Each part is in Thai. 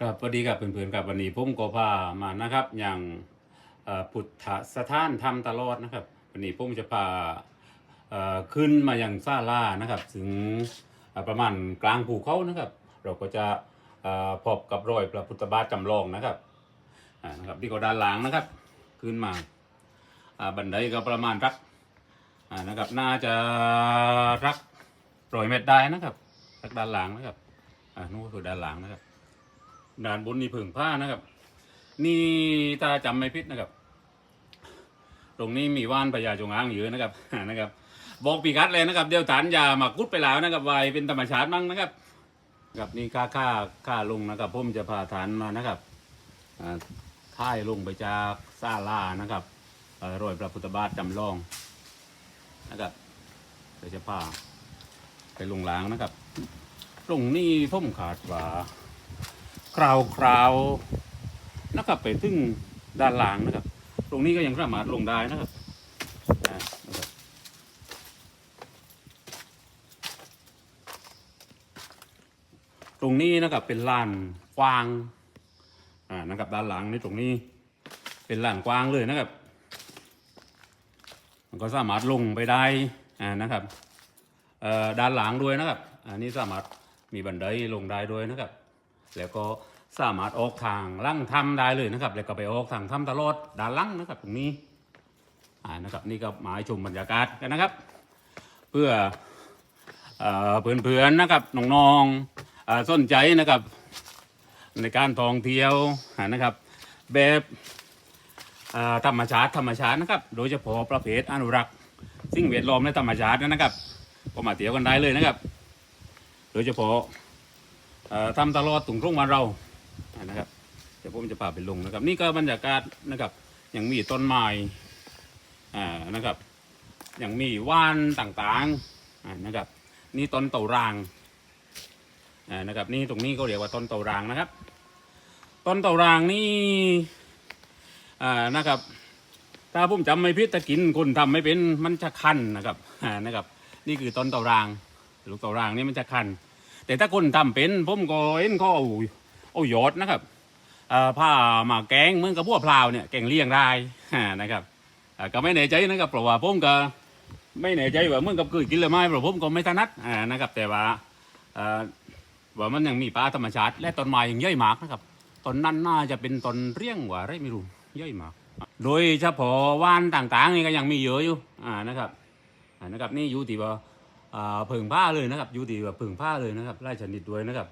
ครับสวัสดีครับเพื่อนๆครับวันนี้ผมก็พามานะครับ อย่างพุทธสถานทำตลอดนะครับ วันนี้ผมจะพาขึ้นมาอย่างซาลานะครับ ถึงประมาณกลางภูเขานะครับ เราก็จะพบกับรอยพระพุทธบาทจำลองนะครับนะครับที่ก็ด้านหลังนะครับ ขึ้นมาบันไดก็ประมาณรักนะครับ น่าจะรักร้อยเมตรได้นะครับรักด้านหลังนะครับนู่นก็คือด้านหลังนะครับ ด่านบนนี่ผึ่งผ้านะครับ นี่ตาจำไม่ผิดนะครับ ตรงนี้มีว่านพญาจงอางอยู่นะครับนะครับ บอกปีกัดเลยนะครับ เดี๋ยวฐานยามากุดไปแล้วนะครับไวเป็นธรรมชาติมั้งนะครับครับนี่ค่าค่าค่าลงนะครับผมจะพาฐานมานะครับอ่าค่ายลงไปจากซาลานะครับเอ่อรอยพระพุทธบาทจำลองนะครับเดี๋ยวจะพาไปลงล้างนะครับ ตรงนี้ผมขาดว่า คราวคราวนะครับไปถึงด้านหล่างนะครับ ตรงนี้ก็ยังสามารถลงได้นะครับอ่านะครับตรงนี้นะครับเป็นลานกว้างอ่านะครับด้านหลังนี่ตรงนี้เป็นลานกว้างเลยนะครับ มันก็สามารถลงไปได้อ่านะครับเอ่อด้านหลังด้วยนะครับอันนี้สามารถมีบันไดลงได้ด้วยนะครับ แล้วก็สามารถออกทางลั่งถ้ำได้เลยนะครับ แล้วก็ไปออกทางถ้ำตลอดด้านล่างนะครับ ตรงนี้อ่านะครับนี่ก็หมายชมบรรยากาศกันนะครับ เพื่อเอ่อเพื่อนๆนะครับน้องๆเอ่อสนใจนะครับ ในการท่องเที่ยวนะครับ แบบธรรมชาติธรรมชาตินะครับ โดยเฉพาะประเภทอนุรักษ์สิ่งแวดล้อมและธรรมชาตินะครับก็มาเที่ยวกันได้เลยนะครับ โดยเฉพาะ ทำตลอดตุงรุ่งวันเรานะครับเดี๋ยวผมจะพาไปลงนะครับ นี่ก็บรรยากาศนะครับยังมีต้นไม้อ่านะครับยังมีว่านต่างๆนะครับ นี่ต้นเต่ารางนะครับนี่ตรงนี้ก็เรียกว่าต้นเต่ารางนะครับ ต้นเต่ารางนี่นะครับ ถ้าผมจำไม่ผิดถ้ากินคนทำไม่เป็นมันจะคันนะครับนะครับ นี่คือต้นเต่าราง ลูกเต่ารางนี่มันจะคัน แต่ถ้าคนทำเป็นผมก็เห็นเขาเอาเอายอดนะครับผ้ามาแกงเหมือนกับพวกพลาวเนี่ยแกงเลี่ยงได้นะครับก็ไม่แน่ใจนะครับเพราะว่าผมก็ไม่แน่ใจว่าเหมือนกับเคยกินหรือไม่เพราะผมก็ไม่ถนัดนะครับ แต่ว่าว่ามันยังมีป่าธรรมชาติ และต้นไม้ยังย่อยมากนะครับต้นนั้นน่าจะเป็นต้นเรียงว่าอะไรไม่รู้ย่อยมากโดยเฉพาะว่านต่างๆนี่ก็ยังมีเยอะอยู่อ่านะครับอ่านะครับนี่อยู่ที่ว่า ผึ่งผ้าเลยนะครับยู่ดีแบบผึ่งผ้าเลยนะครับไล่ชนิดด้วยนะครับ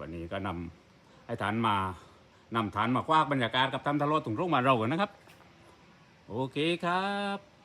วันนี้ก็นำให้ฐานมานำฐานมาคว้ากบรรยากาศกับทำทะเลาะตรงรุ่งมาเรากันนะครับ โอเคครับ